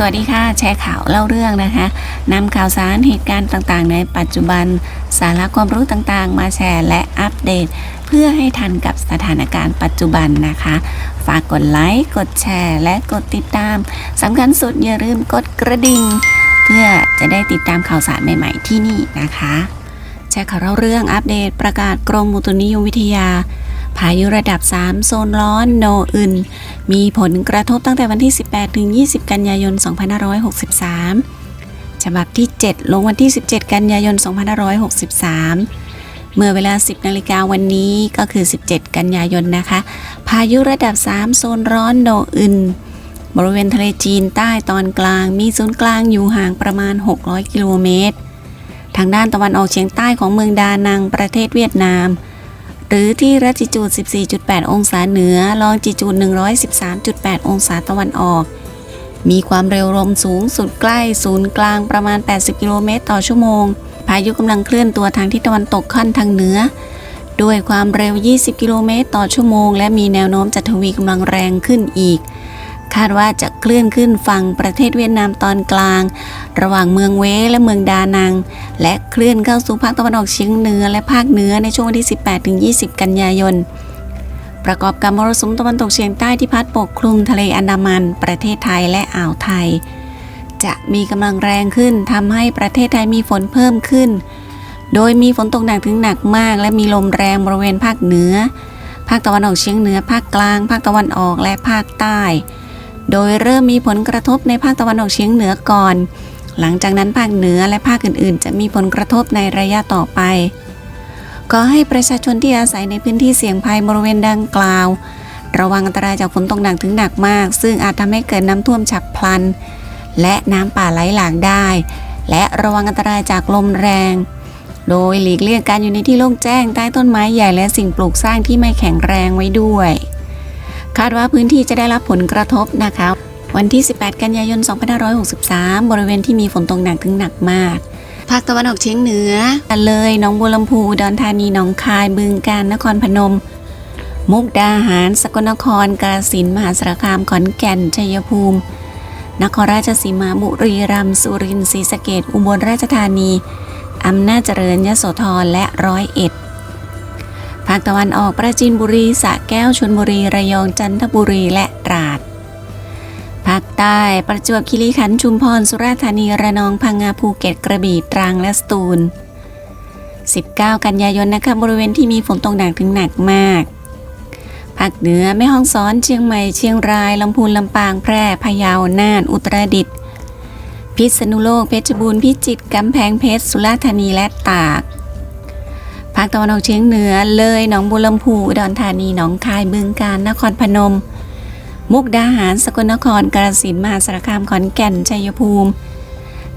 สวัสดีค่ะ แชร์ข่าวเล่าเรื่องนะคะนำข่าวสารเหตุการณ์ต่างๆ ในปัจจุบัน สาระความรู้ต่างๆ มาแชร์และอัปเดต เพื่อให้ทันกับสถานการณ์ปัจจุบันนะคะ ฝากกดไลค์ กดแชร์ และกดติดตามสำคัญสุดอย่าลืมกดกระดิ่ง เพื่อจะได้ติดตามข่าวสารใหม่ๆที่นี่นะคะ แชร์ข่าวเล่าเรื่องอัปเดตประกาศกรมอุตุนิยมวิทยา พายุระดับ 3 โซนร้อนโนอึน มีผลกระทบตั้งแต่วันที่ 18 ถึง 20 กันยายน 2563 ฉบับที่ 7 ลงวันที่ 17 กันยายน 2563 เมื่อเวลา 10 นาฬิกาวันนี้ก็คือ 17 กันยายนนะคะ พายุระดับ 3 โซนร้อนโนอึน บริเวณทะเลจีนใต้ตอนกลาง มีศูนย์กลางอยู่ห่างประมาณ 600 กิโลเมตร ทางด้านตะวันออกเฉียงใต้ของเมืองดานังประเทศเวียดนาม หรือที่รัติจูด 14.8 องศาเหนือ ลองจิจูด 113.8 องศาตะวันออก มีความเร็วลมสูงสุดใกล้ศูนย์กลางประมาณ 80 กิโลเมตรต่อชั่วโมง พายุกำลังเคลื่อนตัวทางทิศตะวันตกค่อนทางเหนือ ด้วยความเร็ว 20 กิโลเมตรต่อชั่วโมง และมีแนวโน้มจะทวีกำลังแรงขึ้นอีก คาดว่าจะเคลื่อนขึ้นฝั่งประเทศเวียดนามตอนกลาง ระหว่างเมืองเวและเมืองดานัง และเคลื่อนเข้าสู่ภาคตะวันออกเฉียงเหนือและภาคเหนือในช่วงวันที่ 18-20 กันยายน ประกอบกับมรสุมตะวันตกเฉียงใต้ที่พัดปกคลุมทะเลอันดามัน ประเทศไทยและอ่าวไทย จะมีกำลังแรงขึ้นทำให้ประเทศไทยมีฝนเพิ่มขึ้น โดยมีฝนตกหนักถึงหนักมาก และมีลมแรงบริเวณภาคเหนือ ภาคตะวันออกเฉียงเหนือ ภาคกลาง ภาคตะวันออกและภาคใต้ โดยเริ่มมีผลกระทบในภาคตะวันออกเฉียงเหนือก่อน หลังจากนั้นภาคเหนือและภาคอื่นๆ จะมีผลกระทบในระยะต่อไป ก็ให้ประชาชนที่อาศัยในพื้นที่เสี่ยงภัยบริเวณดังกล่าว ระวังอันตรายจากฝนตกหนักถึงหนักมาก ซึ่งอาจทำให้เกิดน้ำท่วมฉับพลัน และน้ำป่าไหลหลากได้ และระวังอันตรายจากลมแรง โดยหลีกเลี่ยงการอยู่ในที่โล่งแจ้งใต้ต้นไม้ใหญ่และสิ่งปลูกสร้างที่ไม่แข็งแรงไว้ด้วย คาดว่าพื้นที่จะได้รับผลกระทบนะคะ วันที่ 18 กันยายน 2563 บริเวณที่มีฝนตกหนักถึงหนักมาก ภาคตะวันออกเฉียงเหนือเลยหนองบัวลำพูดอนธานีหนองคายบึงกาฬนครพนม มุกดาหาร สกลนคร กาฬสินธุ์มหาสารคามขอนแก่นชัยภูมิ นครราชสีมาบุรีรัมย์สุรินทร์ศรีสะเกษอุบลราชธานีอำนาจเจริญยโสธรและร้อยเอ็ด ภาคตะวันออกปราจีนบุรีสระแก้วชลบุรีระยองจันทบุรีและตราด ภาคใต้ประจวบคีรีขันธ์ชุมพรสุราษฎร์ธานีระนองพังงาภูเก็ตกระบี่ตรังและสตูล 19 กันยายนนะคะบริเวณที่มีฝนตกหนักถึงหนักมากภาคเหนือแม่ฮ่องสอนเชียงใหม่เชียงรายลำพูนลำปางแพร่พะเยาน่าน อุตรดิตถ์พิษณุโลกเพชรบูรณ์พิจิตรกำแพงเพชรสุราษฎร์ธานีและตาก ภาคตะวันออกเฉียงเหนือ เลยหนองบัวลำพูอุดรธานีหนองคายบึงกาฬนครพนม มุกดาหารสกลนครกาฬสินธุ์มหาสารคามขอนแก่นชัยภูมิ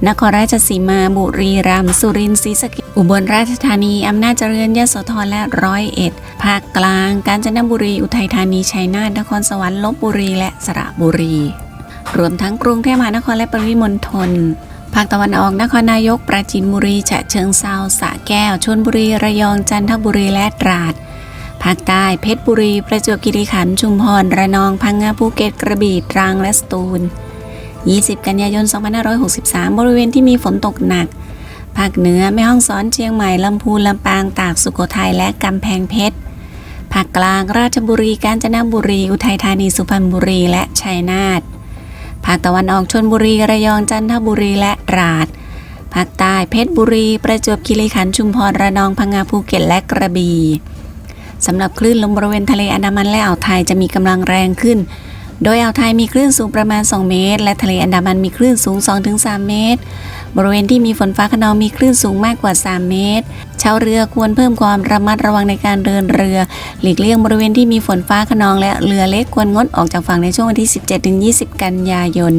นครราชสีมาบุรีรัมย์สุรินทร์ศรีสะเกษอุบลราชธานีอำนาจเจริญยโสธรและร้อยเอ็ดภาคกลาง กาญจนบุรีอุทัยธานีชัยนาทนครสวรรค์ลบบุรีและสระบุรี รวมทั้งกรุงเทพมหานครและปริมณฑล ภาคตะวันออกนครนายก ปราจีนบุรี ฉะเชิงเซาสระแก้ว ชลบุรี ระยอง จันทบุรี และตราด ภาคใต้ เพชรบุรี ประจวบคีรีขันธ์ ชุมพร ระนอง พังงา ภูเก็ต กระบี่ ตรัง และสตูล 20 กันยายน 2563 บริเวณที่มีฝนตกหนัก ภาคเหนือ แม่ฮ่องสอน เชียงใหม่ ลำพูน ลำปาง ตาก สุโขทัย และกำแพงเพชร ภาคกลาง ราชบุรี กาญจนบุรี อุทัยธานี สุพรรณบุรี และชัยนาท ภาคตะวันออกชลบุรีระยองจันทบุรีและตราดภาคใต้เพชรบุรี ประจวบคีรีขันธ์ชุมพรระนองพังงาภูเก็ตและกระบี่สำหรับคลื่นลมบริเวณทะเลอันดามันและอ่าวไทยจะมีกำลังแรงขึ้น โดยอ่าวไทยมีคลื่นสูงประมาณ 2 เมตร และทะเลอันดามันมีคลื่นสูง 2-3 เมตร บริเวณที่มีฝนฟ้าขนองมีคลื่นสูงมากกว่า 3 เมตร ชาวเรือควรเพิ่มความระมัดระวังในการเดินเรือ หลีกเลี่ยงบริเวณที่มีฝนฟ้าขนองและเรือเล็กควรงดออกจากฝั่งในช่วงวันที่ 17-20 กันยายน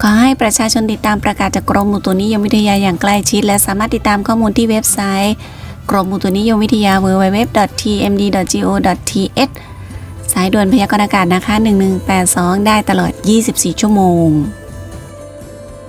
ขอให้ประชาชนติดตามประกาศจากกรมอุตุนิยมวิทยาอย่างใกล้ชิด และสามารถติดตามข้อมูลที่เว็บไซต์ กรมอุตุนิยมวิทยา www.tmd.go.th สายด่วนพยากรณ์อากาศนะคะ 1182 ได้ตลอด 24 ชั่วโมง